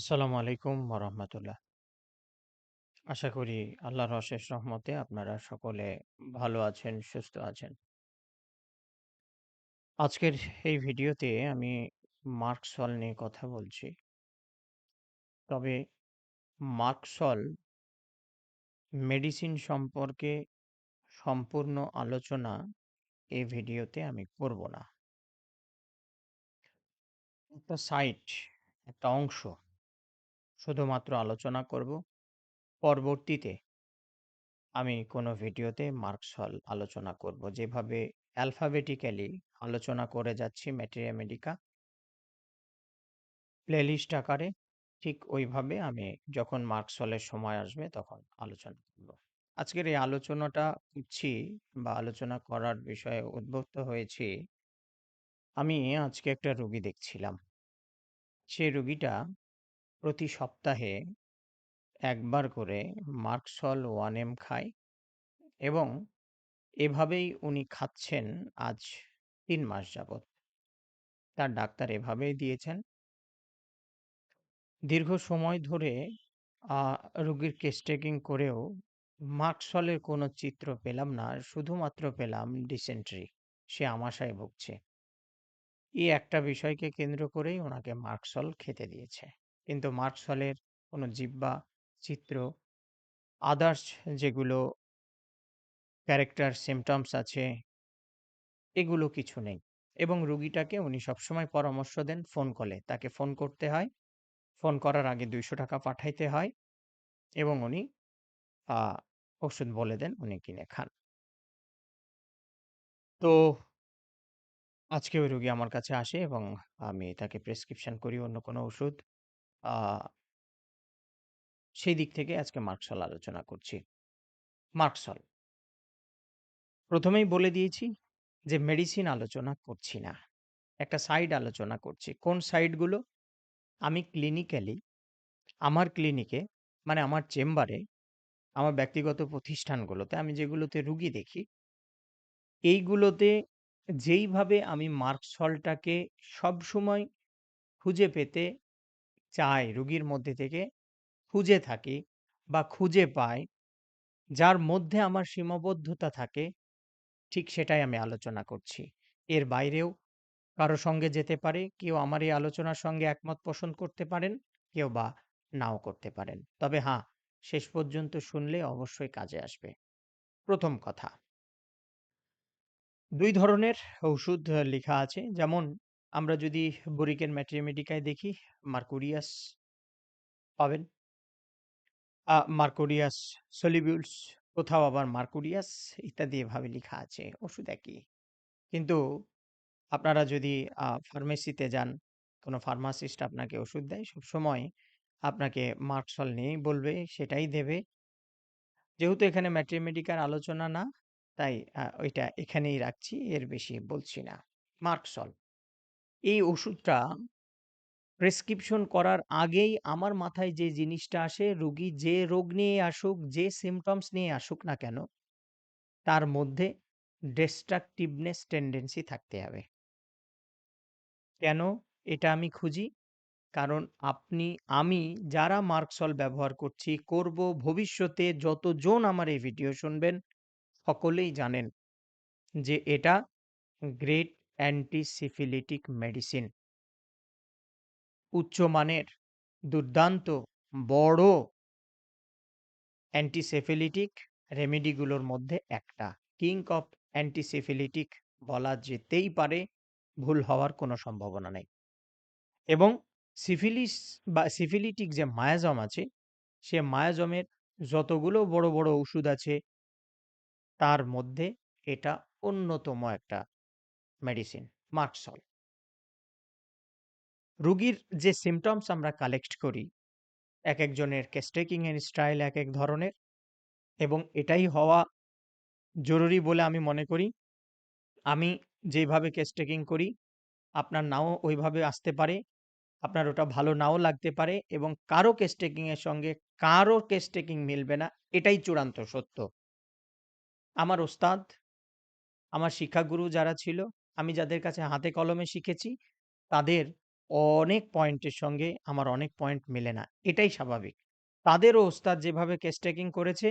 আসসালামু আলাইকুম ওয়া আশা করি আল্লাহর অশেষ রহমতে আপনারা সকলে ভালো আছেন, সুস্থ আছেন। আজকের এই ভিডিওতে আমি মার্কসল নিয়ে কথা বলছি। তবে মার্কসল মেডিসিন সম্পর্কে সম্পূর্ণ আলোচনা এই ভিডিওতে আমি করব না। একটা সাইট, একটা অংশ শুধুমাত্র আলোচনা করব। পরবর্তীতে আমি কোনো ভিডিওতে মার্কসল আলোচনা করব। যেভাবে অ্যালফাবেটিক্যালি আলোচনা করে যাচ্ছি ম্যাটেরিয়া মেডিকা প্লেলিস্ট আকারে, ঠিক ওইভাবে আমি যখন মার্কসলের সময় আসবে তখন আলোচনা করব। আজকের এই আলোচনাটা করছি বা আলোচনা করার বিষয়ে উদ্বুদ্ধ হয়েছি, আমি আজকে একটা রুগী দেখছিলাম। সেই রুগীটা প্রতি সপ্তাহে একবার করে মার্কসল ওয়ান এম খায় এবং এভাবেই উনি খাচ্ছেন আজ তিন মাস যাবৎ। তার ডাক্তার এভাবেই দিয়েছেন। দীর্ঘ সময় ধরে রোগীর কেস টেকিং করেও মার্কসলের কোনো চিত্র পেলাম না। শুধুমাত্র পেলাম ডিসেন্ট্রি। সে আমাশায় ভুগছে। এই একটা বিষয়কে কেন্দ্র করেই ওনাকে মার্কসল খেতে দিয়েছে। কিন্তু মার্শালের কোনো জিহ্বা, চিত্র, আদার্স যেগুলো ক্যারেক্টার সিম্পটমস আছে এগুলো কিছু নেই। এবং রুগীটাকে উনি সবসময় পরামর্শ দেন ফোন কলে। তাকে ফোন করতে হয়। ফোন করার আগে ৳২০০ পাঠাইতে হয় এবং উনি ওষুধ বলে দেন, উনি কিনে খান। তো আজকে ওই রোগী আমার কাছে আসে এবং আমি তাকে প্রেসক্রিপশন করি অন্য কোনো ওষুধ। সেই দিক থেকে আজকে মার্কসল আলোচনা করছি। মার্কসল। প্রথমেই বলে দিয়েছি যে মেডিসিন আলোচনা করছি না। একটা সাইড আলোচনা করছি। কোন সাইডগুলো? আমি ক্লিনিক্যালি আমার ক্লিনিকে মানে আমার চেম্বারে, আমার ব্যক্তিগত প্রতিষ্ঠানগুলোতে আমি যেগুলোতে রুগী দেখি এইগুলোতে যেইভাবে আমি মার্কসলটাকে সবসময় খুঁজে পেতে চাই রুগীর মধ্যে থেকে খুঁজে থাকি বা খুঁজে পাই, যার মধ্যে আমার সীমাবদ্ধতা থাকে ঠিক সেটাই আমি আলোচনা করছি। এর বাইরেও কারও সঙ্গে যেতে পারে। কেউ আমার এই আলোচনার সঙ্গে একমত পোষণ করতে পারেন, কেউ বা নাও করতে পারেন। তবে হ্যাঁ, শেষ পর্যন্ত শুনলে অবশ্যই কাজে আসবে। প্রথম কথা ২ ধরনের ঔষুধ লিখা আছে। যেমন আমরা যদি বোরিকের ম্যাট্রিমেডিকায় দেখি মার্কুরিয়াস পাবেন। মার্কুরিয়াস সলিবিউলস, কোথাও আবার মার্কুরিয়াস ইত্যাদি এভাবে লিখা আছে। ওষুধ একই। কিন্তু আপনারা যদি ফার্মেসিতে যান, কোনো ফার্মাসিস্ট আপনাকে ওষুধ দেয়, সবসময় আপনাকে মার্কসল নিয়েই বলবে, সেটাই দেবে। যেহেতু এখানে ম্যাট্রিমেডিকার আলোচনা না, তাই ওইটা এখানেই রাখছি। এর বেশি বলছি না। মার্কসল। এই ওষুধটা প্রেসক্রিপশন করার আগেই আমার মাথায় যে জিনিসটা আসে, রুগী যে রোগ নিয়ে আসুক, যে সিম্পটমস নিয়ে আসুক না কেন, তার মধ্যে destructiveness টেনডেন্সি থাকতে হবে। কেন এটা আমি খুঁজি? কারণ আপনি, আমি যারা মার্কসল ব্যবহার করছি, করব, ভবিষ্যতে যতজন আমার এই ভিডিও শুনবেন, সকলেই জানেন যে এটা গ্রেট অ্যান্টি-সিফিলিটিক মেডিসিন। উচ্চমানের, দুর্দান্ত, বড় অ্যান্টিসেফিলিটিক রেমেডিগুলোর মধ্যে একটা। কিং অফ অ্যান্টিসেফিলিটিক বলা যেতেই পারে, ভুল হওয়ার কোনো সম্ভাবনা নেই। এবং সিফিলিস বা সিফিলিটিক যে মায়াজম আছে, সে মায়াজমের যতগুলো বড়, বড় ওষুধ আছে তার মধ্যে এটা অন্যতম একটা মেডিসিন, মার্কসল। রুগীর যে সিম্পটমস আমরা কালেক্ট করি, একেকজনের কেস টেকিং এর স্টাইল এক এক ধরনের এবং এটাই হওয়া জরুরি বলে আমি মনে করি। আমি যেভাবে কেস টেকিং করি, আপনার নাও ওইভাবে আসতে পারে। আপনার ওটা ভালো নাও লাগতে পারে এবং কারও কেস টেকিং এর সঙ্গে কারও কেস টেকিং মিলবে না। এটাই চূড়ান্ত সত্য। আমার ওস্তাদ, আমার শিক্ষাগুরু যারা ছিল, আমি যাদের কাছে হাতে কলমে শিখেছি, তাদের অনেক পয়েন্টের সঙ্গে আমার অনেক পয়েন্ট মেলে না। এটাই স্বাভাবিক। তাদেরও ওস্তাদ যেভাবে কেস করেছে,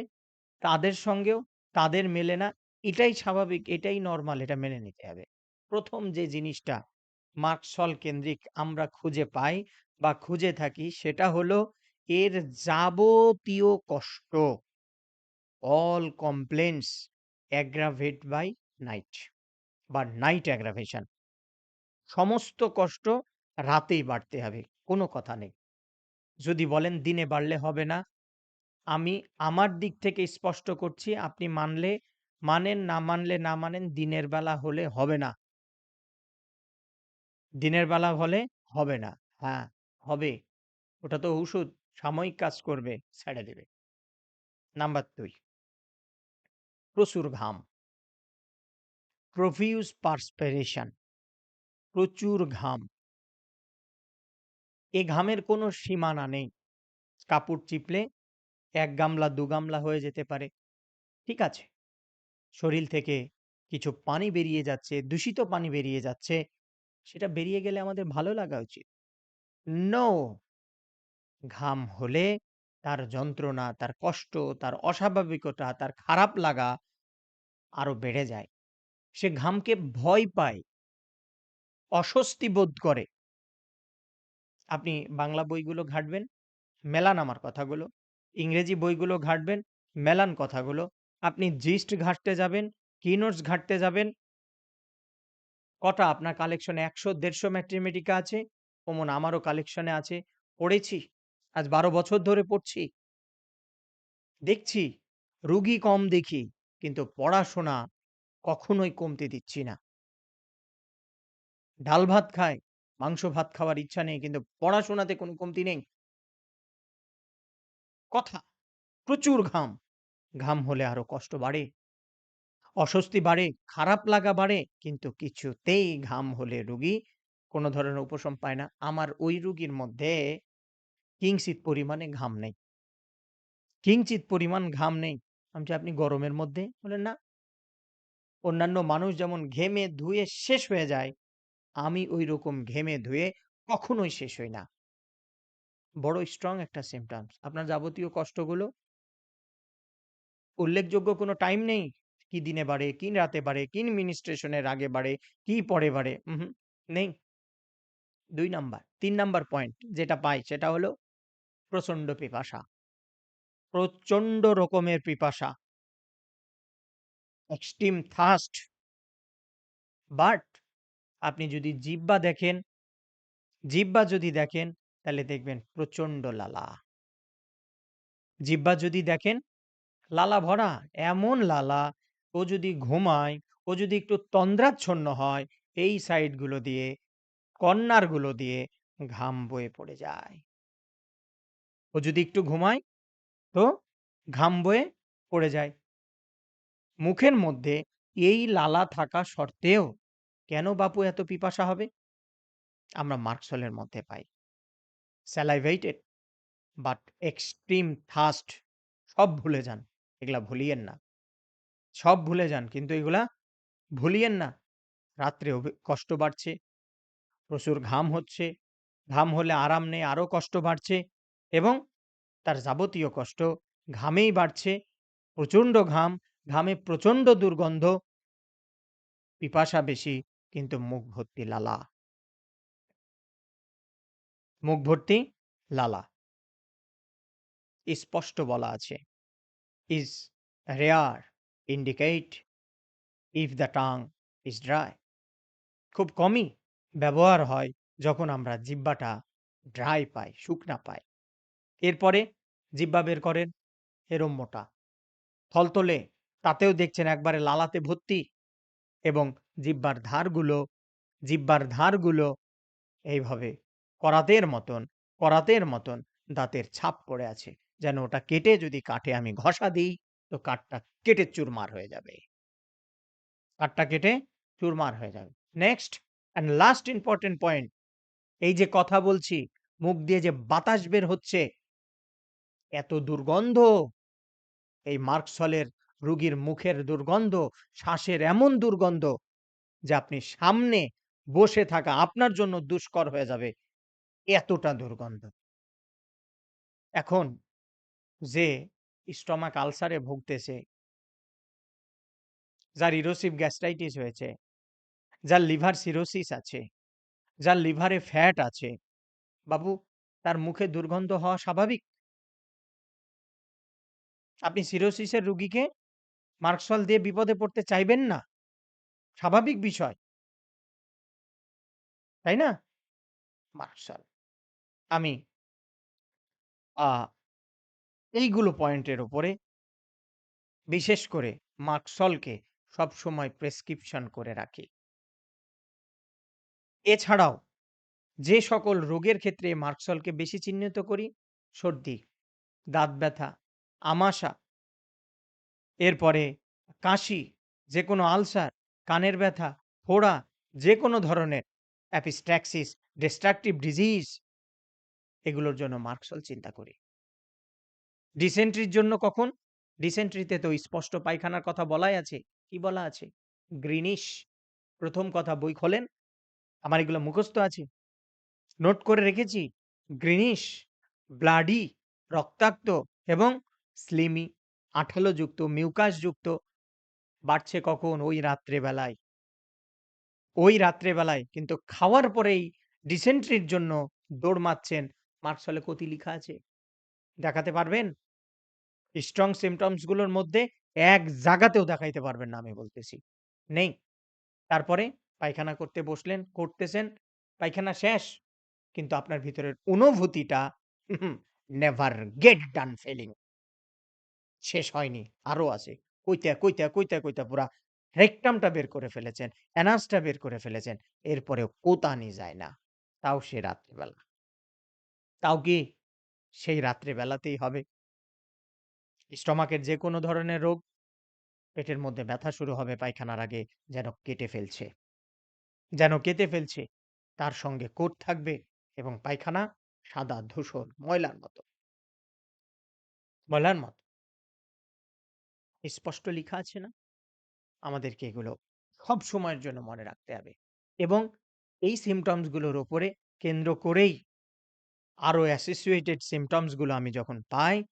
তাদের সঙ্গেও তাদের মেলে না। এটাই স্বাভাবিক, এটাই নরমাল, এটা মেনে নিতে হবে। প্রথম যে জিনিসটা মার্কসল কেন্দ্রিক আমরা খুঁজে পাই বা খুঁজে থাকি সেটা হলো এর যাবতীয় কষ্ট all complaints aggravate by night বা নাইট অ্যাগ্রাভেশন। সমস্ত কষ্ট রাতেই বাড়তে হবে। কোনো কথা নেই। যদি বলেন দিনে বাড়লে হবে না, আমি আমার দিক থেকে স্পষ্ট করছি আপনি মানলে মানেন, না মানলে না মানেন, দিনের বেলা হলে হবে না। দিনের বেলা হলে হবে না। হ্যাঁ, হবে। ওটা তো ঔষুধ, সাময়িক কাজ করবে, ছেড়ে দেবে। নাম্বার দুই প্রচুর ঘাম। প্রফিউজ পার্সপিরেশন প্রচুর ঘাম। এ ঘামের কোনো সীমানা নেই। কাপড় চিপলে এক গামলা দু গামলা হয়ে যেতে পারে। ঠিক আছে। শরীর থেকে কিছু পানি বেরিয়ে যাচ্ছে, দূষিত পানি বেরিয়ে যাচ্ছে। সেটা বেরিয়ে গেলে আমাদের ভালো লাগা উচিত। নো! ঘাম হলে তার যন্ত্রণা, তার কষ্ট, তার অস্বাভাবিকতা, তার খারাপ লাগা আরও বেড়ে যায়। সে ঘামকে ভয় পায়। অস্বস্তি বোধ করে। আপনি বাংলা বইগুলো ঘাঁটবেন, মেলান আমার কথাগুলো। ইংরেজি বইগুলো ঘাঁটবেন, মেলান কথাগুলো। আপনি জিস্ট ঘাঁটতে যাবেন, কিনোটস ঘাঁটতে যাবেন কটা আপনার কালেকশনে একশো দেড়শো ম্যাট্রিমেটিকা আছে? ওমন আমারও কালেকশনে আছে। পড়েছি। আজ ১২ বছর ধরে পড়ছি। দেখছি, রুগী কম দেখি, কিন্তু পড়াশোনা কখনোই কমতে দিচ্ছি না। ডাল ভাত খায়, মাংস ভাত খাওয়ার ইচ্ছা নেই, কিন্তু পড়াশোনাতে কোনো কমতি নেই। কথা, প্রচুর ঘাম। ঘাম হলে আরও কষ্ট বাড়ে। অস্বস্তি বাড়ে, খারাপ লাগা বাড়ে, কিন্তু কিছুতেই ঘাম হলে রোগী কোনো ধরনের উপশম পায় না। আমার ওই রোগীর মধ্যে কিঞ্চিৎ পরিমাণে ঘাম নেই। কিঞ্চিৎ পরিমাণ ঘাম নেই। আমি "আপনি গরমের মধ্যে?" বললেন, "না।" অন্যান্য মানুষ যেমন ঘেমে ধুয়ে শেষ হয়ে যায়, আমি ঐরকম ঘেমে ধুয়ে কখনোই শেষ হই না। বড় স্ট্রং একটা সিম্পটমস। আপনার যাবতীয় কষ্টগুলো উল্লেখযোগ্য কোনো টাইম নেই। কি দিনে বাড়ে, কি রাতে বাড়ে, কি মিনিস্ট্রেশনের আগে বাড়ে, কি পরে বাড়ে, নেই। দুই নাম্বার, তিন নাম্বার পয়েন্ট যেটা পাই সেটা হলো প্রচণ্ড পিপাসা। প্রচণ্ড রকমের পিপাসা। Extreme thirst. বাট আপনি যদি জিব্বা দেখেন জিব্বা যদি দেখেন তাহলে দেখবেন প্রচণ্ড লালা। জিব্বা যদি দেখেন লালা ভরা, এমন লালা ও যদি ঘুমায়, ও যদি একটু তন্দ্রাচ্ছন্ন হয়, এই সাইডগুলো দিয়ে, কর্নারগুলো দিয়ে ঘাম বয়ে পড়ে যায়। ও যদি একটু ঘুমায়, তো ঘাম বয়ে পড়ে যায়। মুখের মধ্যে এই লালা থাকা সত্ত্বেও কেন বাপু এত পিপাসা হবে? আমরা মার্কসলের মধ্যে পাই। স্যালাইভেটেড বাট এক্সট্রিম থার্স্ট সব ভুলে যান। এগুলা ভুলিয়েন না। সব ভুলে যান কিন্তু এগুলা ভুলিয়েন না। রাত্রে কষ্ট বাড়ছে। প্রচুর ঘাম হচ্ছে। ঘাম হলে আরাম নেই, আরও কষ্ট বাড়ছে এবং তার যাবতীয় কষ্ট ঘামেই বাড়ছে। প্রচণ্ড ঘাম, ঘামে প্রচণ্ড দুর্গন্ধ। পিপাসা বেশি কিন্তু মুখ ভর্তি লালা। মুখ ভর্তি লালা। স্পষ্ট বলা আছে। is rare indicate if the tongue is dry. খুব কমই ব্যবহার হয় যখন আমরা জিব্বাটা ড্রাই পাই, শুকনা পাই। এরপরে জিব্বা বের করেন, এরম মোটা। থলথলে, তাতেও দেখছেন একবারে লালাতে ভর্তি এবং জিহ্বার ধারগুলো জিহ্বার ধারগুলো এইভাবে করাতের মতন করাতের মতন দাঁতের ছাপ পড়ে আছে। যেন ওটা কেটে যদি কাঠে আমি ঘষা দিই, তো কাঠটা কেটে চুরমার হয়ে যাবে। কাঠটা কেটে চুরমার হয়ে যাবে। Next and last important point এই যে কথা বলছি, মুখ দিয়ে যে বাতাস বের হচ্ছে এত দুর্গন্ধ এই মার্কসলের রুগীর মুখের দুর্গন্ধ, শ্বাসের এমন দুর্গন্ধ যে আপনি সামনে বসে থাকা আপনার জন্য দুষ্কর হয়ে যাবে এতটা দুর্গন্ধ। এখন যে স্টমাক আলসারে ভুগতেছে যার ইরোসিভ গ্যাস্ট্রাইটিস হয়েছে, যার লিভার সিরোসিস আছে, যার লিভারে ফ্যাট আছে, বাবু তার মুখে দুর্গন্ধ হওয়া স্বাভাবিক? আপনি সিরোসিসের রুগীকে মার্কসল দিয়ে বিপদে পড়তে চাইবেন না। স্বাভাবিক বিষয়। তাই না? মার্শাল। আমি এইগুলো পয়েন্টের উপরে বিশেষ করে মার্কসলকে সবসময় প্রেসক্রিপশন করে রাখি। এছাড়াও যে সকল রোগের ক্ষেত্রে মার্কসলকে বেশি চিহ্নিত করি, সর্দি, দাঁত ব্যথা, আমাশা এরপরে কাশি, যেকোনো আলসার, কানের ব্যথা, ফোড়া, যেকোনো ধরনের অ্যাপিস্ট্যাক্সিস, ডিস্ট্রাকটিভ ডিজিজ এগুলোর জন্য মার্কসল চিন্তা করি। ডিসেন্ট্রির জন্য কখন? ডিসেন্ট্রিতে তো স্পষ্ট পায়খানার কথা বলাই আছে। কি বলা আছে? গ্রিনিশ। প্রথম কথা বই খোলেন। আমার এগুলো মুখস্থ আছে। নোট করে রেখেছি। গ্রিনিশ, ব্লাডি, রক্তাক্ত এবং স্লিমি, আঠালোযুক্ত, মিউকাসযুক্ত। বাড়ছে কখন? ওই রাত্রে বেলায়। ওই রাত্রে বেলায় কিন্তু খাওয়ার পরেই ডিসেন্ট্রির জন্য দৌড় মারছেন। মার্কসলে কতি লিখা আছে? দেখাতে পারবেন? স্ট্রং সিম্পটমসগুলোর মধ্যে এক জায়গাতেও দেখাইতে পারবেন না আমি বলতেছি। নেই। তারপরে পায়খানা করতে বসলেন, করতেছেন, পায়খানা শেষ। কিন্তু আপনার ভিতরের অনুভূতিটা নেভার গেট ডান ফিলিং। শেষ হয়নি, আরও আছে। কইতে, কইতে, কইতে, কইতে পুরা রেকটামটা বের করে ফেলেছেন, অ্যানাসটা বের করে ফেলেছেন। এরপরে কোতানি যায় না। তাও সে রাত্রিবেলা। তাও কি সেই রাত্রে বেলাতেই হবে। স্টমাকের যেকোনো ধরনের রোগ, পেটের মধ্যে ব্যথা শুরু হবে পায়খানার আগে যেন কেটে ফেলছে। যেন কেটে ফেলছে। তার সঙ্গে কোট থাকবে এবং পায়খানা সাদা ধূসর ময়লার মতো। ময়লার মতো। স্পষ্ট লিখা আছে না? আমাদেরকে এগুলো সব সময়ের জন্য মনে রাখতে হবে। এবং এই সিম্পটমসগুলোর উপরে কেন্দ্র করেই আরও অ্যাসোসিয়েটেড সিম্পটমসগুলো আমি যখন পাই,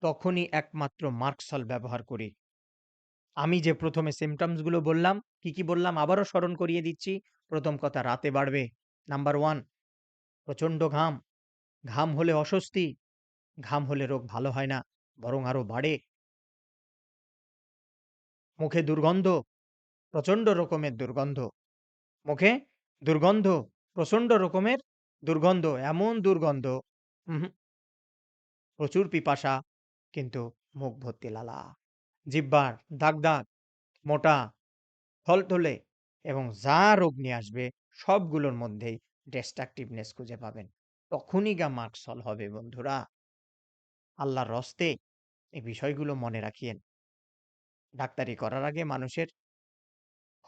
তখনই একমাত্র মার্কসল ব্যবহার করি। আমি যে প্রথমে গুলো বললাম, কি, কি বললাম আবারও স্মরণ করিয়ে দিচ্ছি। প্রথম কথা রাতে বাড়বে। নাম্বার ওয়ান প্রচণ্ড ঘাম। ঘাম হলে অস্বস্তি। ঘাম হলে রোগ ভালো হয় না, বরং আরও বাড়ে। মুখে দুর্গন্ধ, প্রচণ্ড রকমের দুর্গন্ধ। মুখে দুর্গন্ধ, প্রচণ্ড রকমের দুর্গন্ধ। এমন দুর্গন্ধ। প্রচুর পিপাসা, কিন্তু মুখ ভর্তি লালা। জিহ্বার দাগ, দাগ, মোটা, থলথলে এবং যা রোগ নিয়ে আসবে সবগুলোর মধ্যেই ডিস্ট্রাকটিভনেস খুঁজে পাবেন। তখনই গা মার্কসল হবে বন্ধুরা। আল্লাহর রস্তে এই বিষয়গুলো মনে রাখিয়েন। ডাক্তারি করার আগে মানুষের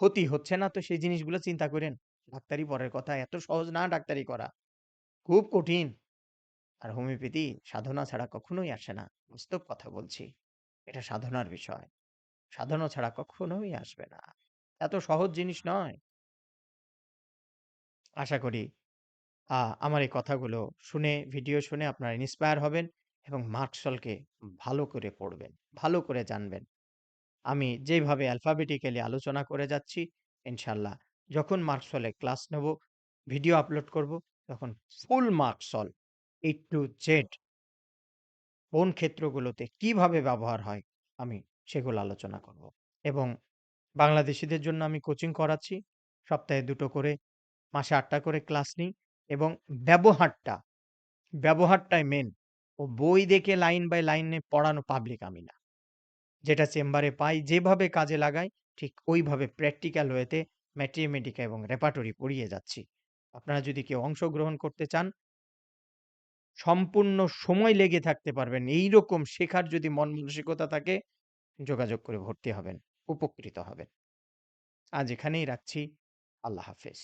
ক্ষতি হচ্ছে না তো সেই জিনিসগুলো চিন্তা করেন। ডাক্তারি পরের কথা এত সহজ না ডাক্তারি করা। খুব কঠিন। আর হোমিওপ্যাথি সাধনা ছাড়া কখনোই আসে না। বাস্তব কথা বলছি। এটা সাধনার বিষয়। সাধনা ছাড়া কখনোই আসবে না। এত সহজ জিনিস নয়। আশা করি আমার এই কথাগুলো শুনে, ভিডিও শুনে আপনারা ইন্সপায়ার হবেন এবং মার্কসলকে ভালো করে পড়বেন, ভালো করে জানবেন। আমি যেভাবে অ্যালফাবেটিক্যালি আলোচনা করে যাচ্ছি, ইনশাআল্লাহ যখন মার্কসলে ক্লাস নেব, ভিডিও আপলোড করব, তখন ফুল মার্কসল A to Z কোন ক্ষেত্রগুলোতে কীভাবে ব্যবহার হয়, আমি সেগুলো আলোচনা করব। এবং বাংলাদেশিদের জন্য আমি কোচিং করাচ্ছি। সপ্তাহে দুটো করে, মাসে আটটা করে ক্লাস নিই এবং ব্যবহারটা, ব্যবহারটাই মেন ও বই দেখে লাইন বাই লাইনে পড়ানো পাবলিক আমি না। যেটা চেম্বারে পাই, যেভাবে কাজে লাগাই, ঠিক ওইভাবে প্র্যাকটিক্যাল ওয়েতে ম্যাথমেটিকা এবং রেপাটরি পড়িয়ে যাচ্ছি। আপনারা যদি কেউ অংশগ্রহণ করতে চান সম্পূর্ণ সময় লেগে থাকতে পারবেন। এইরকম শেখার যদি মন মানসিকতা থাকে, যোগাযোগ করে ভর্তি হবেন। উপকৃত হবেন। আজ এখানেই রাখছি। আল্লাহ হাফেজ।